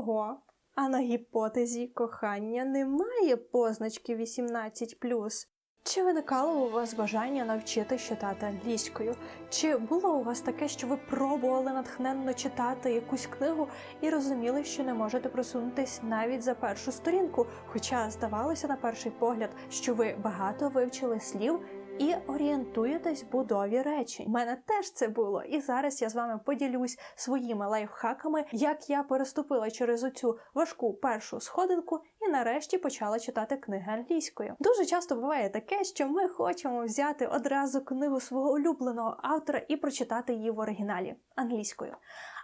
Ого, а на гіпотезі кохання немає позначки 18+. Чи виникало у вас бажання навчитись читати англійською? Чи було у вас таке, що ви пробували натхненно читати якусь книгу і розуміли, що не можете просунутись навіть за першу сторінку? Хоча здавалося на перший погляд, що ви багато вивчили слів і орієнтуєтесь в будові речень. У мене теж це було, і зараз я з вами поділюсь своїми лайфхаками, як я переступила через оцю важку першу сходинку і нарешті почала читати книги англійською. Дуже часто буває таке, що ми хочемо взяти одразу книгу свого улюбленого автора і прочитати її в оригіналі англійською.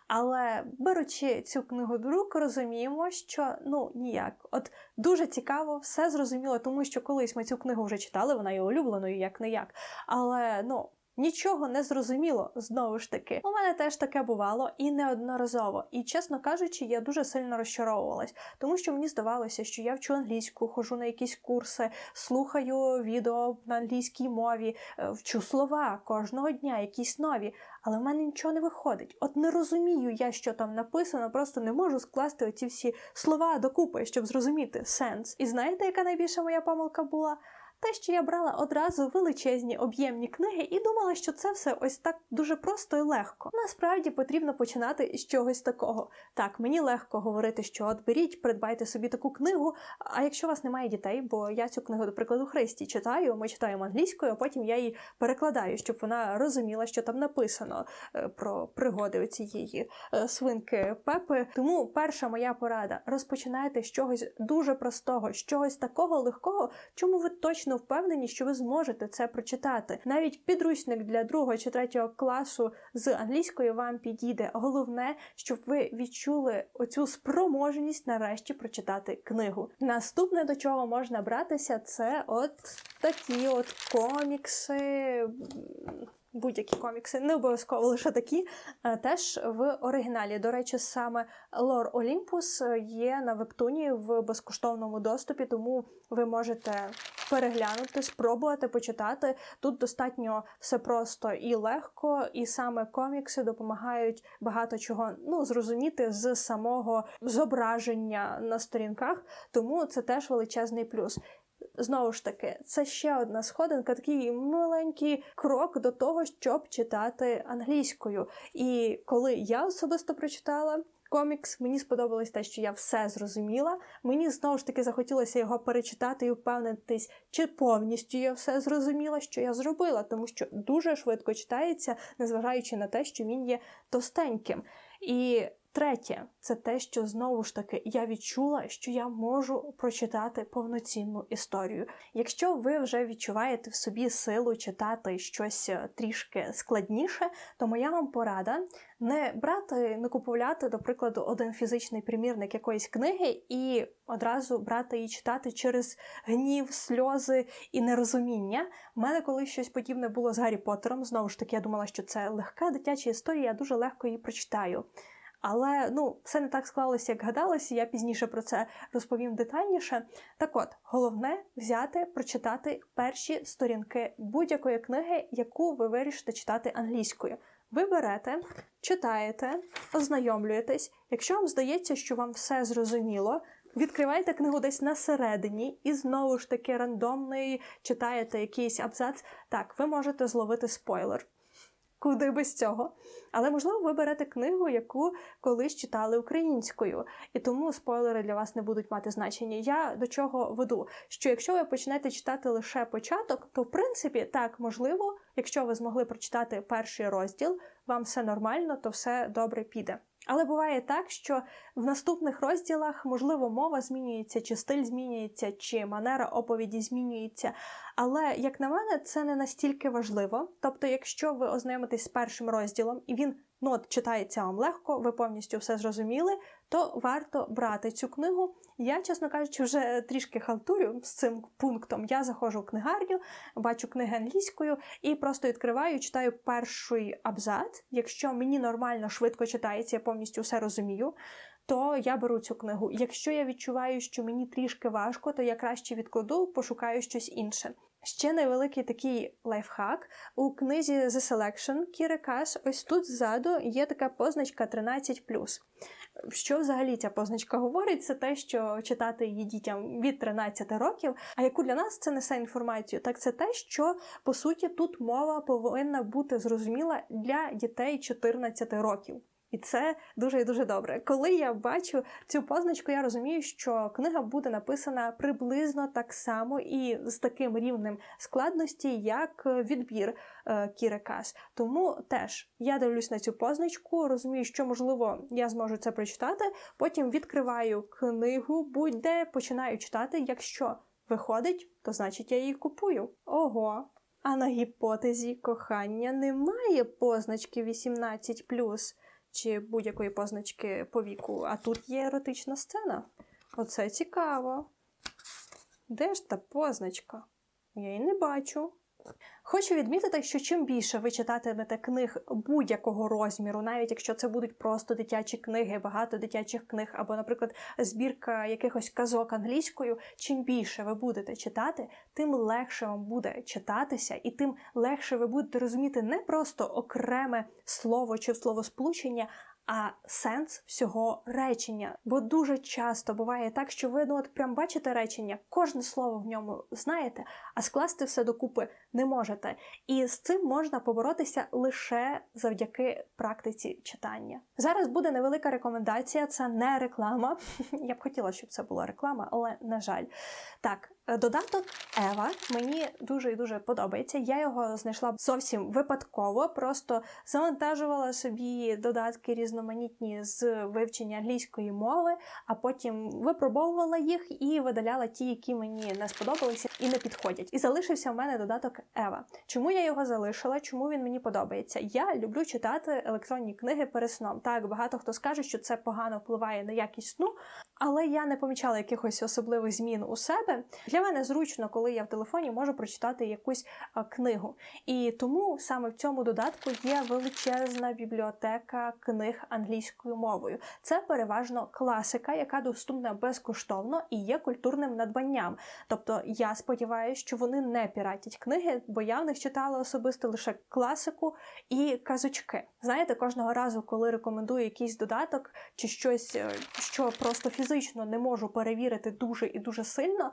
Але беручи цю книгу до рук, розуміємо, що ну ніяк. От дуже цікаво, все зрозуміло, тому що колись ми цю книгу вже читали, вона є улюбленою, як не як. Але ну. Нічого не зрозуміло знову ж таки. У мене теж таке бувало і неодноразово. І чесно кажучи, я дуже сильно розчаровувалась, тому що мені здавалося, що я вчу англійську, хожу на якісь курси, слухаю відео на англійській мові, е, вчу слова кожного дня, якісь нові. Але в мене нічого не виходить. От не розумію я, що там написано, просто не можу скласти оці всі слова докупи, щоб зрозуміти сенс. І знаєте, яка найбільша моя помилка була? Те, що я брала одразу величезні об'ємні книги і думала, що це все ось так дуже просто і легко. Насправді потрібно починати з чогось такого. Так, мені легко говорити, що от беріть, придбайте собі таку книгу. А якщо у вас немає дітей, бо я цю книгу, до прикладу, Христі читаю, ми читаємо англійською, а потім я її перекладаю, щоб вона розуміла, що там написано е, про пригоди цієї е, свинки Пепи. Тому перша моя порада: розпочинайте з чогось дуже простого, з чогось такого легкого, чому ви точно точно впевнені, що ви зможете це прочитати. Навіть підручник для другого чи третього класу з англійської вам підійде. Головне, щоб ви відчули оцю спроможність нарешті прочитати книгу. Наступне до чого можна братися, це от такі от комікси будь-які комікси, не обов'язково лише такі, е, теж в оригіналі. До речі, саме Лор Олімпус є на вебтуні в безкоштовному доступі, тому ви можете переглянути, спробувати почитати. Тут достатньо все просто і легко, і саме комікси допомагають багато чого ну, зрозуміти з самого зображення на сторінках, тому це теж величезний плюс. Знову ж таки, це ще одна сходинка, такий маленький крок до того, щоб читати англійською. І коли я особисто прочитала комікс, мені сподобалось те, що я все зрозуміла. Мені знову ж таки захотілося його перечитати і впевнитись, чи повністю я все зрозуміла, що я зробила, тому що дуже швидко читається, незважаючи на те, що він є товстеньким. І Третє, це те, що знову ж таки я відчула, що я можу прочитати повноцінну історію. Якщо ви вже відчуваєте в собі силу читати щось е, трішки складніше, то моя вам порада не брати, не купувати, до прикладу, один фізичний примірник якоїсь книги і одразу брати і читати через гнів, сльози і нерозуміння. У мене колись щось подібне було з Гаррі Поттером. Знову ж таки, я думала, що це легка дитяча історія, я дуже легко її прочитаю. Але ну, все не так склалося, як гадалося. Я пізніше про це розповім детальніше. Так от, головне взяти, прочитати перші сторінки будь-якої книги, яку ви вирішите читати англійською. Ви берете, читаєте, ознайомлюєтесь. Якщо вам здається, що вам все зрозуміло, відкривайте книгу десь на середині і знову ж таки рандомний читаєте якийсь абзац. Так, ви можете зловити спойлер куди без цього. Але, можливо, ви берете книгу, яку колись читали українською, і тому спойлери для вас не будуть мати значення. Я до чого веду? Що якщо ви почнете читати лише початок, то в принципі так можливо, якщо ви змогли прочитати перший розділ, вам все нормально, то все добре піде. Але буває так, що в наступних розділах, можливо, мова змінюється, чи стиль змінюється, чи манера оповіді змінюється. Але, як на мене, це не настільки важливо. Тобто, якщо ви ознайомитесь з першим розділом і він ну от читається вам легко, ви повністю все зрозуміли, то варто брати цю книгу. Я, чесно кажучи, вже трішки халтурю з цим пунктом. Я заходжу в книгарню, бачу книги англійською і просто відкриваю, читаю перший абзац. Якщо мені нормально швидко читається, я повністю все розумію. То я беру цю книгу. Якщо я відчуваю, що мені трішки важко, то я краще відкладу, пошукаю щось інше. Ще невеликий такий лайфхак. У книзі The Selection Кіри Кас, ось тут ззаду є така позначка 13. Що взагалі ця позначка говорить? Це те, що читати її дітям від 13 років. А яку для нас це несе інформацію? Так це те, що по суті тут мова повинна бути зрозуміла для дітей 14 років. І це дуже і дуже добре. Коли я бачу цю позначку, я розумію, що книга буде написана приблизно так само і з таким рівнем складності, як відбір е, Кіри Кас. Тому теж я дивлюсь на цю позначку, розумію, що можливо я зможу це прочитати. Потім відкриваю книгу, будь-де починаю читати. Якщо виходить, то значить я її купую. Ого. А на гіпотезі кохання немає позначки 18+ чи будь-якої позначки по віку, а тут є еротична сцена. Оце цікаво. Де ж та позначка? Я її не бачу. Хочу відмітити, що чим більше ви читатимете книг будь-якого розміру, навіть якщо це будуть просто дитячі книги, багато дитячих книг, або, наприклад, збірка якихось казок англійською, чим більше ви будете читати, тим легше вам буде читатися, і тим легше ви будете розуміти не просто окреме слово чи словосполучення, а сенс всього речення. Бо дуже часто буває так, що ви ну, от прям бачите речення, кожне слово в ньому знаєте, а скласти все докупи не можете. І з цим можна поборотися лише завдяки практиці читання. Зараз буде невелика рекомендація, це не реклама. Я б хотіла, щоб це була реклама, але на жаль. Так, додаток Ева мені дуже і дуже подобається. Я його знайшла зовсім випадково, просто завантажувала собі додатки різноманітні з вивчення англійської мови, а потім випробовувала їх і видаляла ті, які мені не сподобалися і не підходять. І залишився в мене додаток Ева. Чому я його залишила? Чому він мені подобається? Я люблю читати електронні книги перед сном. Так, багато хто скаже, що це погано впливає на якість сну, але я не помічала якихось особливих змін у себе. Для мене зручно, коли я в телефоні можу прочитати якусь книгу. І тому саме в цьому додатку є величезна бібліотека книг англійською мовою. Це переважно класика, яка доступна безкоштовно і є культурним надбанням. Тобто я сподіваюся, що вони не піратять книги, бо я в них читала особисто лише класику і казочки. Знаєте, кожного разу, коли рекомендую якийсь додаток чи щось, е, що просто фізично не можу перевірити дуже і дуже сильно,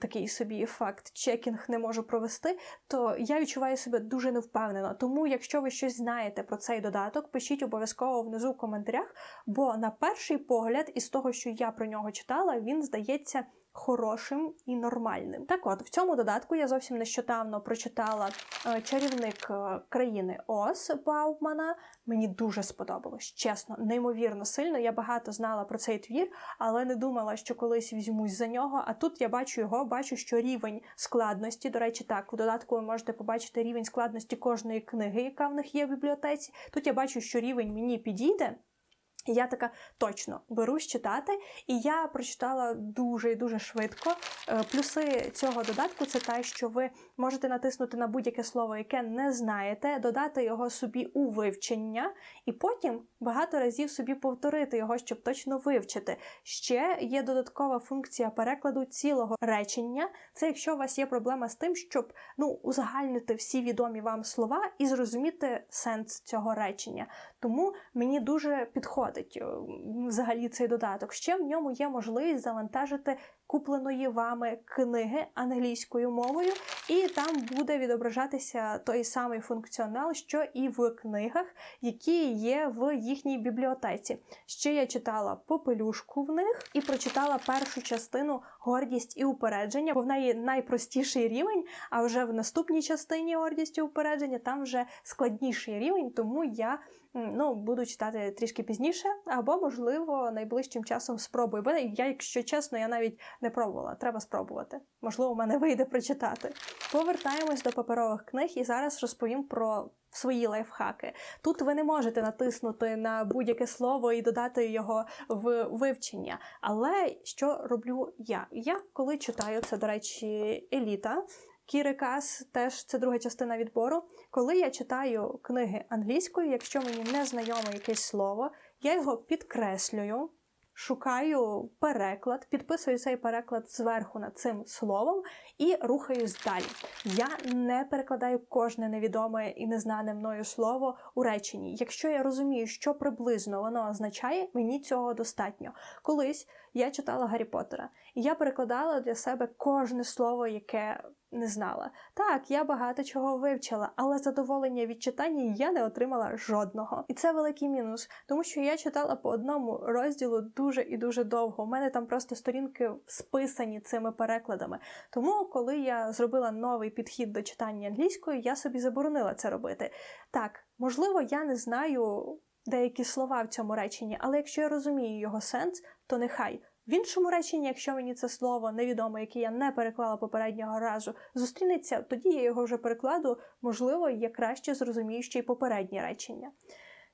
такий собі факт чекінг не можу провести, то я відчуваю себе дуже невпевнено. Тому, якщо ви щось знаєте про цей додаток, пишіть обов'язково внизу в коментарях, бо на перший погляд, із того, що я про нього читала, він здається. Хорошим і нормальним. Так от, в цьому додатку я зовсім нещодавно прочитала е, чарівник е, країни Оз Баумана. Мені дуже сподобалось, чесно, неймовірно сильно. Я багато знала про цей твір, але не думала, що колись візьмусь за нього. А тут я бачу його, бачу, що рівень складності, до речі, так, у додатку ви можете побачити рівень складності кожної книги, яка в них є в бібліотеці. Тут я бачу, що рівень мені підійде. Я така точно берусь читати, і я прочитала дуже і дуже швидко. Е, плюси цього додатку це те, що ви можете натиснути на будь-яке слово, яке не знаєте, додати його собі у вивчення, і потім багато разів собі повторити його, щоб точно вивчити. Ще є додаткова функція перекладу цілого речення. Це якщо у вас є проблема з тим, щоб ну узагальнити всі відомі вам слова і зрозуміти сенс цього речення. Тому мені дуже підходить е, взагалі цей додаток. Ще в ньому є можливість завантажити купленої вами книги англійською мовою, і там буде відображатися той самий функціонал, що і в книгах, які є в їхній бібліотеці. Ще я читала попелюшку в них і прочитала першу частину гордість і упередження, бо в неї найпростіший рівень. А вже в наступній частині гордість і упередження там вже складніший рівень, тому я ну, буду читати трішки пізніше, або, можливо, найближчим часом спробую. Бо я, якщо чесно, я навіть не пробувала. Треба спробувати. Можливо, у мене вийде прочитати. Повертаємось до паперових книг і зараз розповім про. Свої лайфхаки. Тут ви не можете натиснути на будь-яке слово і додати його в вивчення. Але що роблю я? Я коли читаю це, до речі, еліта. Кірикас теж це друга частина відбору. Коли я читаю книги англійською, якщо мені не знайоме якесь слово, я його підкреслюю. Шукаю переклад, підписую цей переклад зверху над цим словом і рухаюсь далі. Я не перекладаю кожне невідоме і незнане мною слово у реченні. Якщо я розумію, що приблизно воно означає, мені цього достатньо. Колись я читала Гаррі Поттера, і я перекладала для себе кожне слово, яке не знала. Так, я багато чого вивчила, але задоволення від читання я не отримала жодного. І це великий мінус, тому що я читала по одному розділу дуже і дуже довго. У мене там просто сторінки списані цими перекладами. Тому, коли я зробила новий підхід до читання англійської, я собі заборонила це робити. Так, можливо, я не знаю деякі слова в цьому реченні, але якщо я розумію його сенс, то нехай. В іншому реченні, якщо мені це слово невідоме, яке я не переклала попереднього разу, зустрінеться, тоді я його вже перекладу, можливо, я краще зрозумію ще й попереднє речення.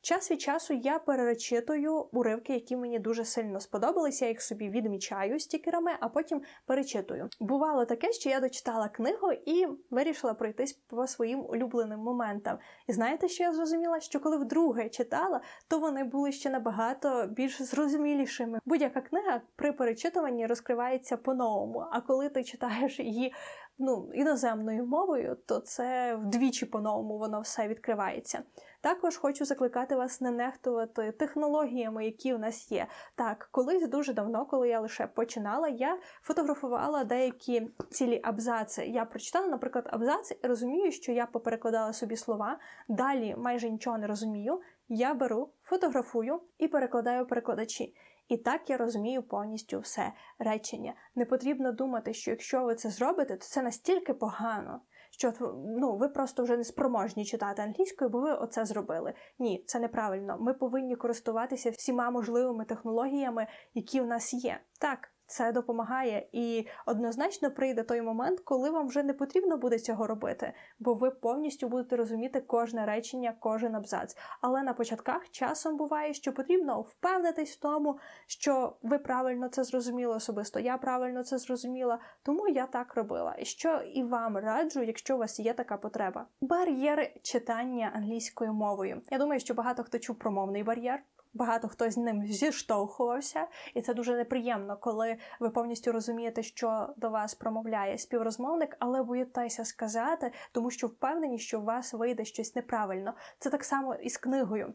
Час від часу я переречитую уривки, які мені дуже сильно сподобалися. Я їх собі відмічаю стікерами, а потім перечитую. Бувало таке, що я дочитала книгу і вирішила пройтись по своїм улюбленим моментам. І знаєте, що я зрозуміла? Що коли вдруге читала, то вони були ще набагато більш зрозумілішими. Будь-яка книга при перечитуванні розкривається по-новому. А коли ти читаєш її ну, іноземною мовою, то це вдвічі по-новому воно все відкривається. Також хочу закликати вас не нехтувати технологіями, які у нас є. Так, колись дуже давно, коли я лише починала, я фотографувала деякі цілі абзаци. Я прочитала, наприклад, абзац і розумію, що я поперекладала собі слова, далі майже нічого не розумію. Я беру, фотографую і перекладаю перекладачі. І так я розумію повністю все речення. Не потрібно думати, що якщо ви це зробите, то це настільки погано, що ну, ви просто вже не спроможні читати англійською, бо ви оце зробили. Ні, це неправильно. Ми повинні користуватися всіма можливими технологіями, які в нас є. Так, це допомагає, і однозначно прийде той момент, коли вам вже не потрібно буде цього робити, бо ви повністю будете розуміти кожне речення, кожен абзац. Але на початках часом буває, що потрібно впевнитись в тому, що ви правильно це зрозуміли особисто. Я правильно це зрозуміла, тому я так робила. І що і вам раджу, якщо у вас є така потреба. Бар'єри читання англійською мовою. Я думаю, що багато хто чув про мовний бар'єр. Багато хто з ним зіштовхувався, і це дуже неприємно, коли ви повністю розумієте, що до вас промовляє співрозмовник, але боїтеся сказати, тому що впевнені, що у вас вийде щось неправильно. Це так само і з книгою.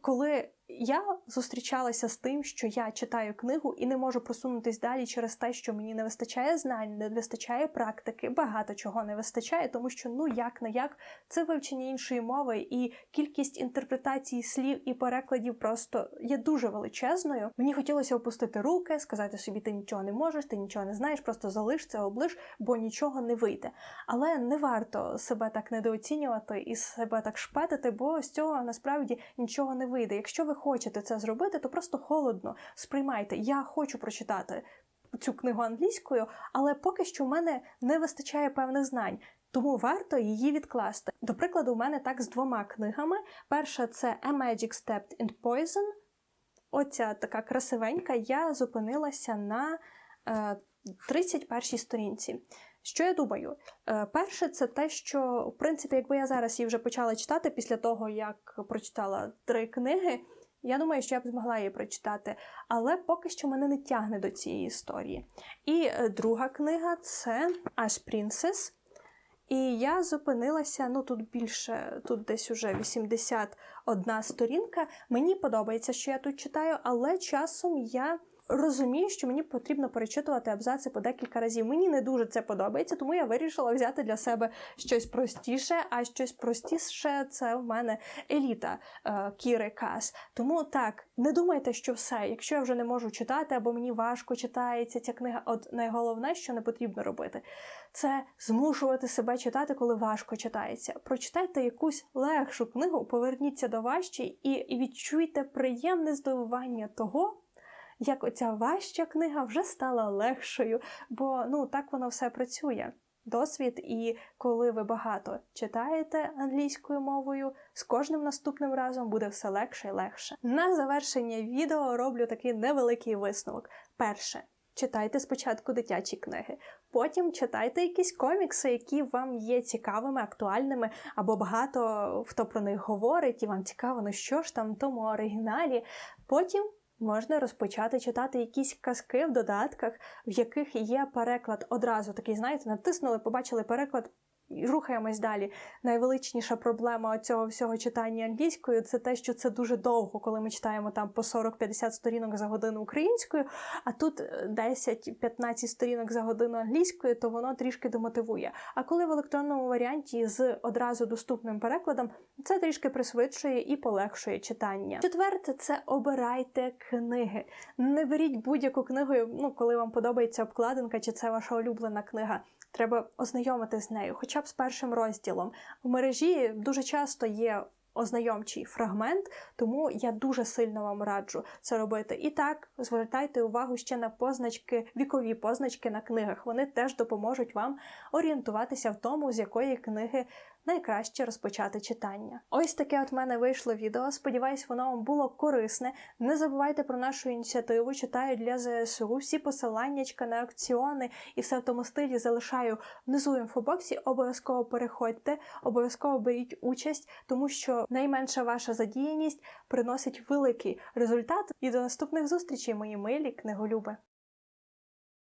Коли я зустрічалася з тим, що я читаю книгу і не можу просунутись далі через те, що мені не вистачає знань, не вистачає практики, багато чого не вистачає, тому що ну як не як це вивчення іншої мови, і кількість інтерпретацій слів і перекладів просто є дуже величезною. Мені хотілося опустити руки, сказати собі, ти нічого не можеш, ти нічого не знаєш, просто залиш це облиш, бо нічого не вийде. Але не варто себе так недооцінювати і себе так шпетити, бо з цього насправді нічого не вийде. Якщо ви хочете це зробити, то просто холодно сприймайте. Я хочу прочитати цю книгу англійською, але поки що в мене не вистачає певних знань. Тому варто її відкласти. До прикладу, у мене так з двома книгами. Перша це A Magic Stepped in Poison. Оця така красивенька. Я зупинилася на е, 31 сторінці. Що я думаю? Е, перше, це те, що, в принципі, якби я зараз її вже почала читати після того, як прочитала три книги, я думаю, що я б змогла її прочитати, але поки що мене не тягне до цієї історії. І е, друга книга це Аж Принцес. І я зупинилася, ну тут більше, тут десь уже 81 сторінка. Мені подобається, що я тут читаю, але часом я розумію, що мені потрібно перечитувати абзаци по декілька разів. Мені не дуже це подобається, тому я вирішила взяти для себе щось простіше, а щось простіше це в мене еліта е, Кіри Кас. Тому так, не думайте, що все. Якщо я вже не можу читати, або мені важко читається ця книга, от найголовне, що не потрібно робити, це змушувати себе читати, коли важко читається. Прочитайте якусь легшу книгу, поверніться до важчі і відчуйте приємне здивування того як оця важча книга вже стала легшою, бо ну так воно все працює. Досвід, і коли ви багато читаєте англійською мовою, з кожним наступним разом буде все легше і легше. На завершення відео роблю такий невеликий висновок. Перше, читайте спочатку дитячі книги, потім читайте якісь комікси, які вам є цікавими, актуальними, або багато хто про них говорить, і вам цікаво, ну що ж там в тому оригіналі. Потім можна розпочати читати якісь казки в додатках, в яких є переклад одразу такий, знаєте, натиснули, побачили переклад. Рухаємось далі. Найвеличніша проблема цього всього читання англійською це те, що це дуже довго, коли ми читаємо там по 40-50 сторінок за годину українською, а тут е, 10-15 сторінок за годину англійською, то воно трішки демотивує. А коли в електронному варіанті з одразу доступним перекладом, це трішки присвидшує і полегшує читання. Четверте, це обирайте книги. Не беріть будь-яку книгу, ну коли вам подобається обкладинка, чи це ваша улюблена книга. Треба ознайомити з нею, хоча б з першим розділом. В мережі дуже часто є ознайомчий фрагмент, тому я дуже сильно вам раджу це робити. І так, звертайте увагу ще на позначки, вікові позначки на книгах. Вони теж допоможуть вам орієнтуватися в тому, з якої книги найкраще розпочати читання. Ось таке от мене вийшло відео. Сподіваюсь, воно вам було корисне. Не забувайте про нашу ініціативу. Читаю для ЗСУ. Всі посиланнячка на акціони і все в тому стилі залишаю внизу в інфобоксі. Обов'язково переходьте, обов'язково беріть участь, тому що найменша ваша задіяність приносить великий результат. І до наступних зустрічей, мої милі книголюби.